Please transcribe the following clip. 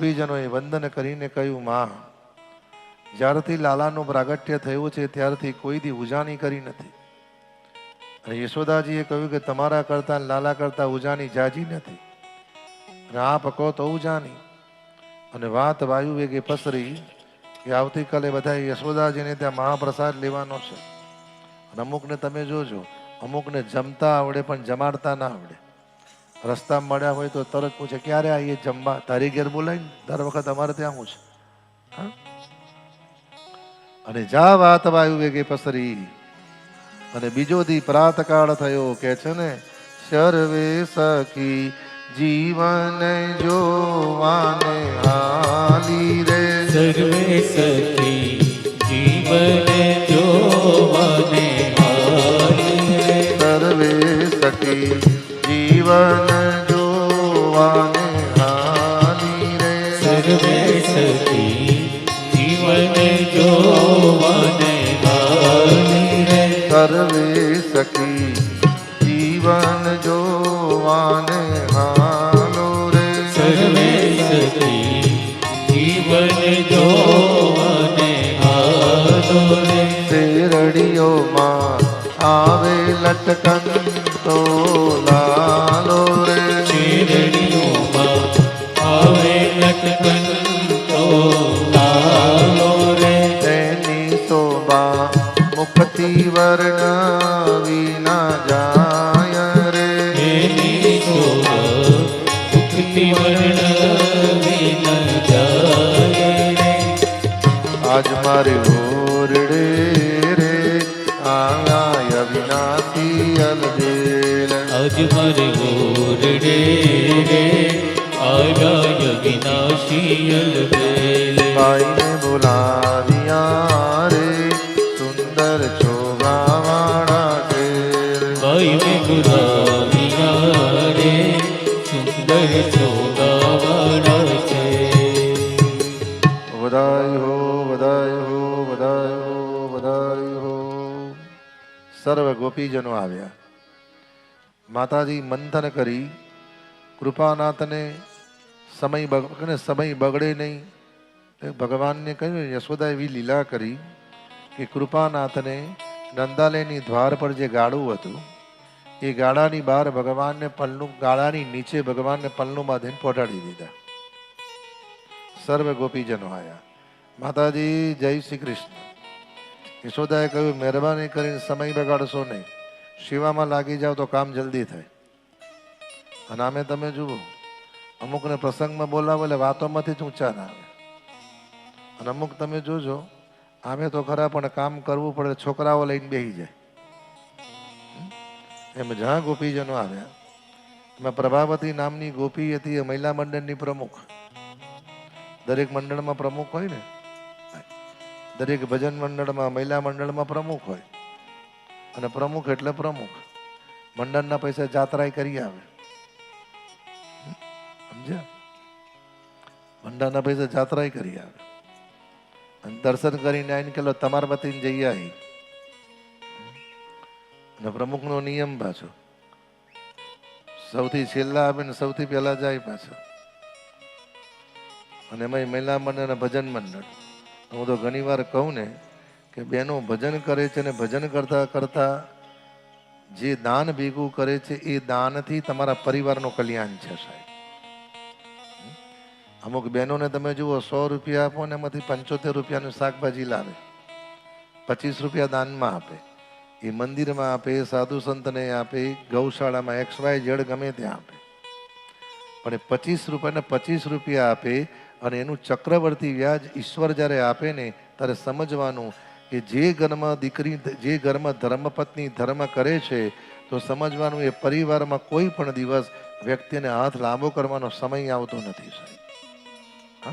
ગોપીજનોએ વંદન કરીને કહ્યું, માં, જ્યારથી લાલાનું પ્રાગટ્ય થયું છે, ત્યારથી કોઈ દી ઉજાણી કરી નથી. અને યશોદાજીએ કહ્યું કે તમારા કરતા લાલા કરતા ઉજાણી જાજી નથી. અને આ પકો તો ઉજાણી. અને વાત વાયુ વેગે પસરી કે આવતીકાલે બધા યશોદાજીને ત્યાં મહાપ્રસાદ લેવાનો છે. અને અમુકને તમે જોજો, અમુકને જમતા આવડે પણ જમાડતા ના આવડે. રસ્તા મળ્યા હોય તો તરત પૂછે, ક્યારે આવીએ જમવા? તારી ઘેર બોલાય દર વખત અમારે ત્યાં હું છે. અને જા વાત વાયુ વેગે પસરી. અને બીજો દી પ્રાતકાળ થયો કે છે ને સર્વે સખી જીવન જોવાને હાલી રે. સર્વે સખી સર્વે સખી જીવન સર્વે સખી જીવન જોવાને હાલો રે. સર્વે સખી જીવન જોવાને હાલે શેરડીઓમાં આવે લટકન તો મુખથી વર્ણવી ના જાય રે. આજ મારે ઓરડે રે આયા અવિનાશી અલબેલ. આજ મારે ઓરડે રે આવ્યા વિનાશી અલબેલ. ભાઈને બોલાવ્યા સર્વ ગોપીજનો આવ્યા. માતાજી મંથન કરી, કૃપાનાથને સમય બગડે સમય બગડે નહીં. ભગવાનને કહ્યું યશોદા એવી લીલા કરી કે કૃપાનાથને નંદાલયની દ્વાર પર જે ગાડું હતું, એ ગાડાની બહાર ભગવાનને પલનું ગાડાની નીચે ભગવાનને પલનું બાંધીને પહોંચાડી દીધા. સર્વ ગોપીજનો આવ્યા. માતાજી, જય શ્રી કૃષ્ણ. યશોદાએ કહ્યું, મહેરબાની કરીને સમય બગાડશો નહીં. સેવામાં લાગી જાઓ તો કામ જલ્દી થાય. અને આમે તમે જુઓ, અમુકને પ્રસંગમાં બોલાવો એટલે વાતોમાંથી જ ઊંચા ના આવે. અને અમુક તમે જોજો, આમે તો ખરા પણ કામ કરવું પડે, છોકરાઓ લઈને બેસી જાય. એમ જ્યાં ગોપીજનો આવ્યા, એમાં પ્રભાવતી નામની ગોપી હતી, એ મહિલા મંડળની પ્રમુખ. દરેક મંડળમાં પ્રમુખ હોય ને દરેક ભજન મંડળમાં, મહિલા મંડળમાં પ્રમુખ હોય. અને પ્રમુખ એટલે પ્રમુખ. મંડળના પૈસા જાત્રાય કરી આવે. સમજ્યા? મંડળના પૈસા જાત્રાય કરી આવે. અને દર્શન કરીને આવીને કે તમાર વતીને જઈ આવી અને પ્રમુખનો નિયમ પાછો. સૌથી છેલ્લા આવે ને સૌથી પહેલા જાય પાછો. અને એમાં મહિલા મંડળ અને ભજન મંડળ. હું તો ઘણી વાર કહું ને કે બહેનો ભજન કરે છે ને ભજન કરતા કરતા જે દાન ભેગું કરે છે એ દાનથી તમારા પરિવારનું કલ્યાણ છે સાહેબ. અમુક બહેનોને તમે જુઓ, સો રૂપિયા આપો ને એમાંથી પંચોતેર રૂપિયાનું શાકભાજી લાવે. પચીસ રૂપિયા દાનમાં આપે. એ મંદિરમાં આપે સાધુ સંતને આપે ગૌશાળામાં એક્સ વાય જેડ ગમે ત્યાં આપે. પણ એ પચીસ રૂપિયાને પચીસ રૂપિયા આપે અને એનું ચક્રવર્તી વ્યાજ ઈશ્વર જ્યારે આપે ને, ત્યારે સમજવાનું કે જે ઘરમાં દીકરી, જે ઘરમાં ધર્મપત્ની ધર્મ કરે છે, તો સમજવાનું એ પરિવારમાં કોઈ પણ દિવસ વ્યક્તિને હાથ લાંબો કરવાનો સમય આવતો નથી, સાહેબ.